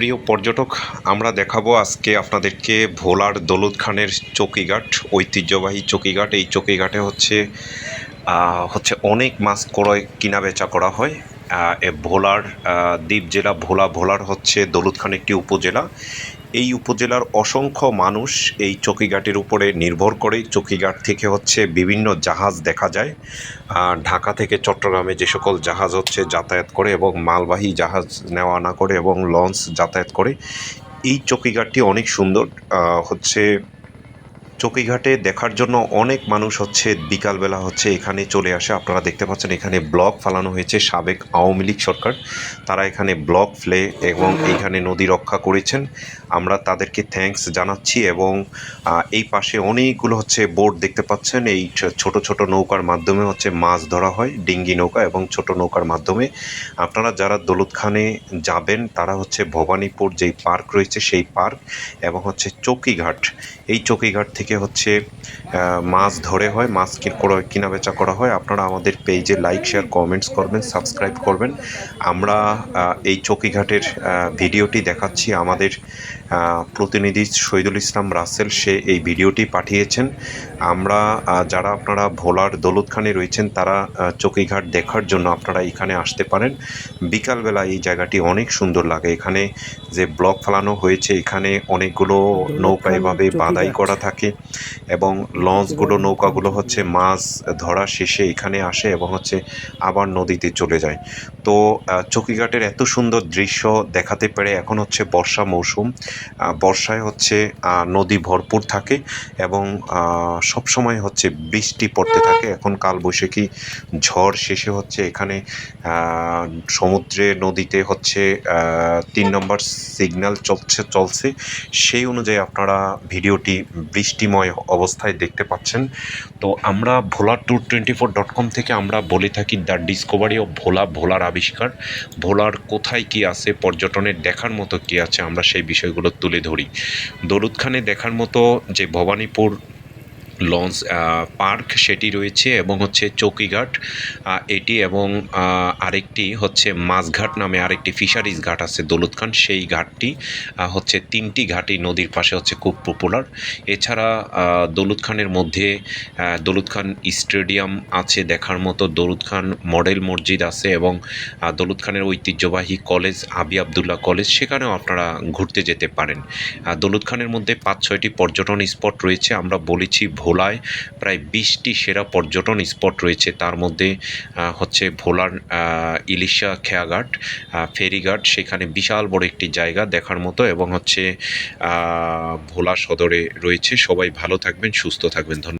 প্রিয় পর্যটক, আমরা দেখাবো আজকে আপনাদেরকে ভোলার দৌলত খানের চকিঘাট, ঐতিহ্যবাহী চকিঘাট। এই চকিঘাটে হচ্ছে হচ্ছে অনেক মাছ ক্রয় কেনা বেচা করা হয়। ভোলার দ্বীপ জেলা ভোলা ভোলার হচ্ছে দৌলত খান একটি উপজেলা। এই উপজেলার অসংখ্য মানুষ এই চকিঘাটের উপরে নির্ভর করে। চকিঘাট থেকে হচ্ছে বিভিন্ন জাহাজ দেখা যায়। ঢাকা থেকে চট্টগ্রামে যে সকল জাহাজ হচ্ছে যাতায়াত করে এবং মালবাহী জাহাজ নেওয়া আনা করে এবং লঞ্চ যাতায়াত করে। এই চকিঘাটটি অনেক সুন্দর। হচ্ছে চকিঘাটে দেখার জন্য অনেক মানুষ হচ্ছে, বিকালবেলা হচ্ছে এখানে চলে আসে। আপনারা দেখতে পাচ্ছেন এখানে ব্লক ফালানো হয়েছে সাবেক আওয়ামী লীগ সরকার। তারা এখানে ব্লক ফ্লে এবং এইখানে নদী রক্ষা করেছেন। আমরা তাদেরকে থ্যাঙ্কস জানাচ্ছি এবং এই পাশে অনেকগুলো হচ্ছে বোট দেখতে পাচ্ছেন। এই ছোট ছোট নৌকার মাধ্যমে হচ্ছে মাছ ধরা হয়, ডিঙ্গি নৌকা এবং ছোট নৌকার মাধ্যমে। আপনারা যারা দৌলত খানে যাবেন, তারা হচ্ছে ভবানীপুর যেই পার্ক রয়েছে সেই পার্ক এবং হচ্ছে চকিঘাট। এই চকিঘাট থেকে হচ্ছে মাছ ধরে হয় মাছ কিনা বেচা করা হয়। আপনারা আমাদের পেজে লাইক শেয়ার কমেন্টস করবেন সাবস্ক্রাইব করবেন। আমরা এই চকিঘাটের ভিডিওটি দেখাচ্ছি। আমাদের প্রতিনিধি শহীদুল ইসলাম রাসেল সে এই ভিডিওটি পাঠিয়েছেন। আমরা যারা আপনারা ভোলার দৌলত খানে রয়েছেন তারা চকিঘাট দেখার জন্য আপনারা এখানে আসতে পারেন। বিকালবেলা এই জায়গাটি অনেক সুন্দর লাগে। এখানে যে ব্লক ফেলানো হয়েছে এখানে অনেকগুলো নৌকা এভাবে বাঁধাই করা থাকে। এবং লঞ্চগুলো নৌকাগুলো হচ্ছে মাছ ধরা শেষে এখানে আসে এবং হচ্ছে আবার নদীতে চলে যায়। তো চকিঘাটের এত সুন্দর দৃশ্য দেখাতে পেরে এখন হচ্ছে বর্ষা মৌসুম। বর্ষায় হচ্ছে নদী ভরপুর থাকে এবং সব সময় হচ্ছে বৃষ্টি পড়তে থাকে। এখন কালবৈশাখী ঝড় শেষে হচ্ছে এখানে সমুদ্রে, নদীতে হচ্ছে তিন নম্বর সিগন্যাল চলছে চলছে। সেই অনুযায়ী আপনারা ভিডিওটি বৃষ্টিময় অবস্থায় দেখতে পাচ্ছেন। তো আমরা Bhola tour twenty four dot com থেকে আমরা বলে থাকি দ্য ডিসকোভারি অফ ভোলা, ভোলার আবিষ্কার। ভোলার কোথায় কি আছে, পর্যটনের দেখার মতো কি আছে, আমরা সেই বিষয়গুলো তুলে ধরি। দরুদ খানে দেখার মতো যে ভবানীপুর লঞ্চ পার্ক সেটি রয়েছে এবং হচ্ছে চৌকিঘাট। এটি এবং আরেকটি হচ্ছে মাছঘাট নামে আরেকটি ফিশারিজ ঘাট আছে দৌলত খান। সেই ঘাটটি হচ্ছে তিনটি ঘাটই নদীর পাশে হচ্ছে খুব পপুলার এছাড়া দৌলত খানের মধ্যে দৌলত খান স্টেডিয়াম আছে দেখার মতো। দৌলত খান মডেল মসজিদ আছে এবং দৌলত খানের ঐতিহ্যবাহী কলেজ আবি আবদুল্লাহ কলেজ, সেখানেও আপনারা ঘুরতে যেতে পারেন। দৌলত খানের মধ্যে পাঁচ ছয়টি পর্যটন স্পট রয়েছে। আমরা বলেছি ভোলায় প্রায় বিশটি সেরা পর্যটন স্পট রয়েছে। তার মধ্যে হচ্ছে ভোলার ইলিশা খেয়াঘাট ফেরিঘাট, সেখানে বিশাল বড় একটি জায়গা দেখার মতো এবং হচ্ছে ভোলা সদরে রয়েছে। সবাই ভালো থাকবেন, সুস্থ থাকবেন। ধন্যবাদ।